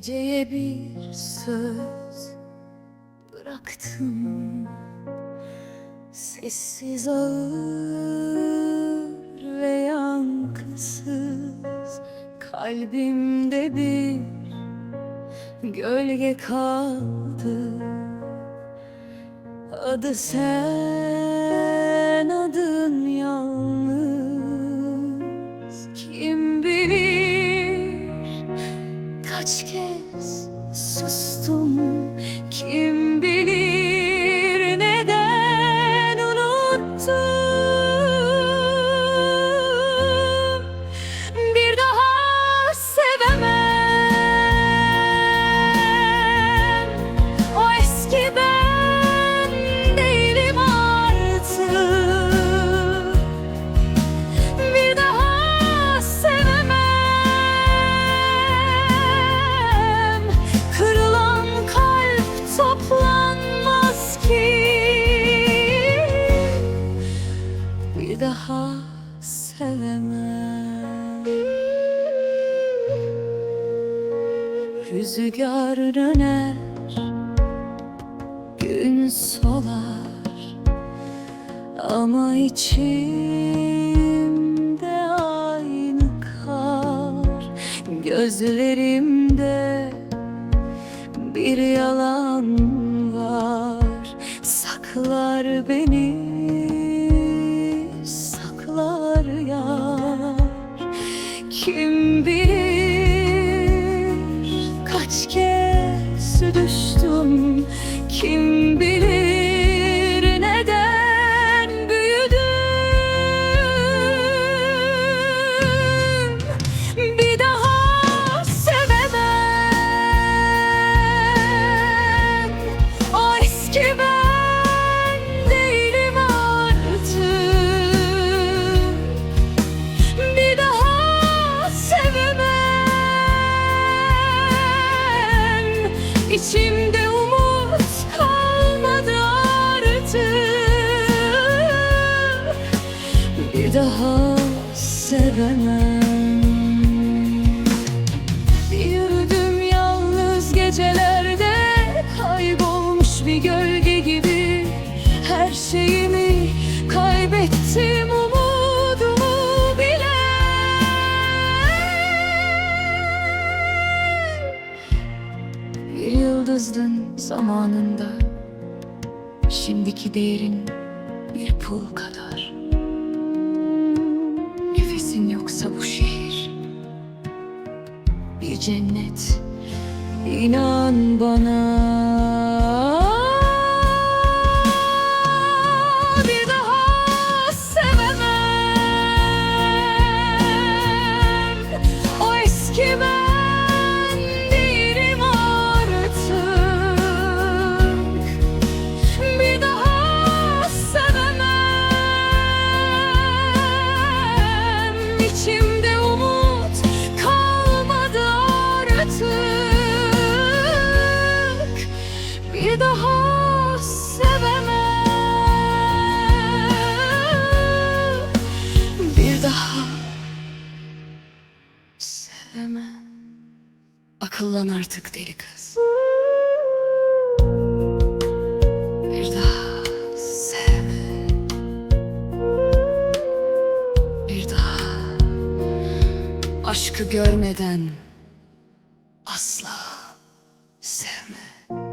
Geceye bir söz bıraktım. Sessiz ağır ve yankısız Kalbimde bir gölge kaldı. Adı sen, kiss so Daha sevemem. Rüzgar döner Gün solar. Ama içimde aynı kar. Gözlerimde bir yalan var. Saklar beni, sevemem Yürüdüm yalnız gecelerde Kaybolmuş bir gölge gibi. Her şeyimi kaybettim umudumu bile. Yıldızdın zamanında Şimdiki değerin bir pul kadar cennet. İnan bana sevemem Akıllan artık deli kız. Bir daha sevme Bir daha Aşkı görmeden asla sevme